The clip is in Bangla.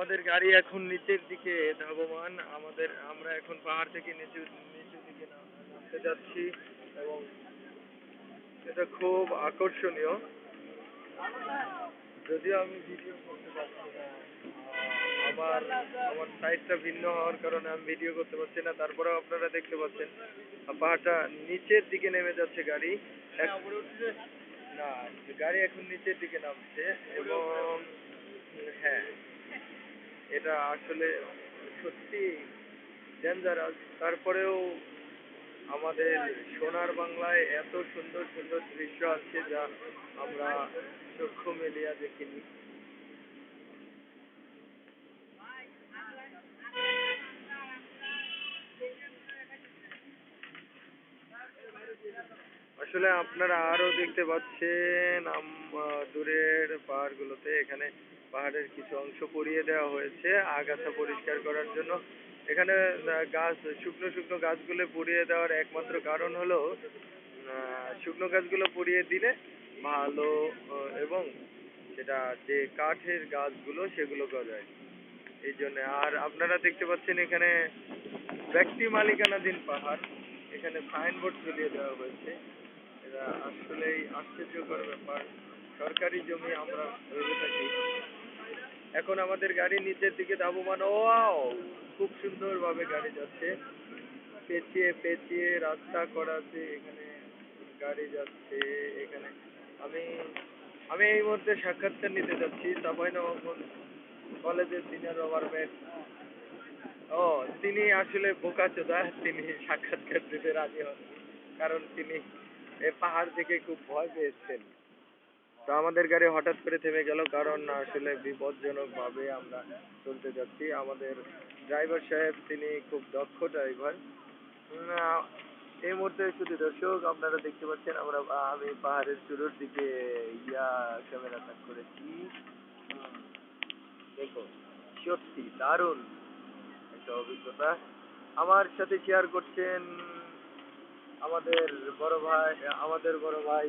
আমাদের গাড়ি এখন নিচের দিকে ধাবমান। আমাদের, আমরা এখন পাহাড় থেকে নিচু নিচের দিকে নামতে যাচ্ছি এবং এটা খুব আকর্ষণীয়। যদিও আমি ভিডিও করতে পারছি না আমার আমার সাইডটা ভিন্ন হওয়ার কারণে আমি ভিডিও করতে পারছি না। তারপরেও আপনারা দেখতে পাচ্ছেন পাহাড়টা নিচের দিকে নেমে যাচ্ছে গাড়ি। না, গাড়ি এখন নিচের দিকে নামছে এবং হ্যাঁ। এটা আসলে সত্যি ডেঞ্জারাস তারপরেও আমাদের সোনার বাংলায় এত সুন্দর সুন্দর দৃশ্য আছে যা আমরা চক্ষু মেলিয়া দেখিনি। আসলে আপনারা আরও দেখতে পাচ্ছেন দূরের পাহাড়গুলোতে এখানে পাহাড়ের কিছু অংশ পুড়িয়ে দেওয়া হয়েছে, আগাছা পরিষ্কার করার জন্য। এখানে গাছ, শুকনো শুকনো গাছগুলো পুড়িয়ে দেওয়ার একমাত্র কারণ হলো শুকনো গাছগুলো পুড়িয়ে দিলে ভালো এবং সেটা যে কাঠের গাছগুলো সেগুলো গজায়। এই জন্য, আর আপনারা দেখতে পাচ্ছেন এখানে ব্যক্তি মালিকানাধীন পাহাড়। এখানে সাইনবোর্ড ঝুলিয়ে দেওয়া হয়েছে। আসলেই আশ্চর্যকর ব্যাপার। সরকারি জমি আমরা ভেবে থাকি। এখন আমাদের গাড়ি নিচের দিকে ধাবমান। ওয়াও! খুব সুন্দর ভাবে গাড়ি যাচ্ছে। পেঁচিয়ে পেঁচিয়ে রাস্তা করা আছে, এখানে গাড়ি যাচ্ছে, এখানে। আমি আমি এই মুহূর্তে সাক্ষাৎকার নিতে যাচ্ছি। চাপাই নবাবগঞ্জ কলেজের সিনিয়র গভর্নমেন্ট ও, তিনি আসলে বোকাচোদা। তিনি সাক্ষাৎকার দিতে রাজি হন কারণ তিনি পাহাড় থেকে খুব ভয় পেয়েছেন। তো আমাদের গাড়ি হঠাৎ করে থেমে গেল কারণ আসলে বিপজ্জনক ভাবে আমরা চলতে যাচ্ছি। আমাদের ড্রাইভার সাহেব, তিনি খুব দক্ষ ড্রাইভার। এই মুহূর্তে শুধু দর্শক, আপনারা দেখতে পাচ্ছেন আমরা আমি পাহাড়ের চূড়োর দিকে, ইয়া ক্যামেরা তাক করেছি। দেখো সত্যি দারুণ একটা অভিজ্ঞতা। আমার সাথে শেয়ার করছেন আমাদের বড় ভাই আমাদের বড় ভাই।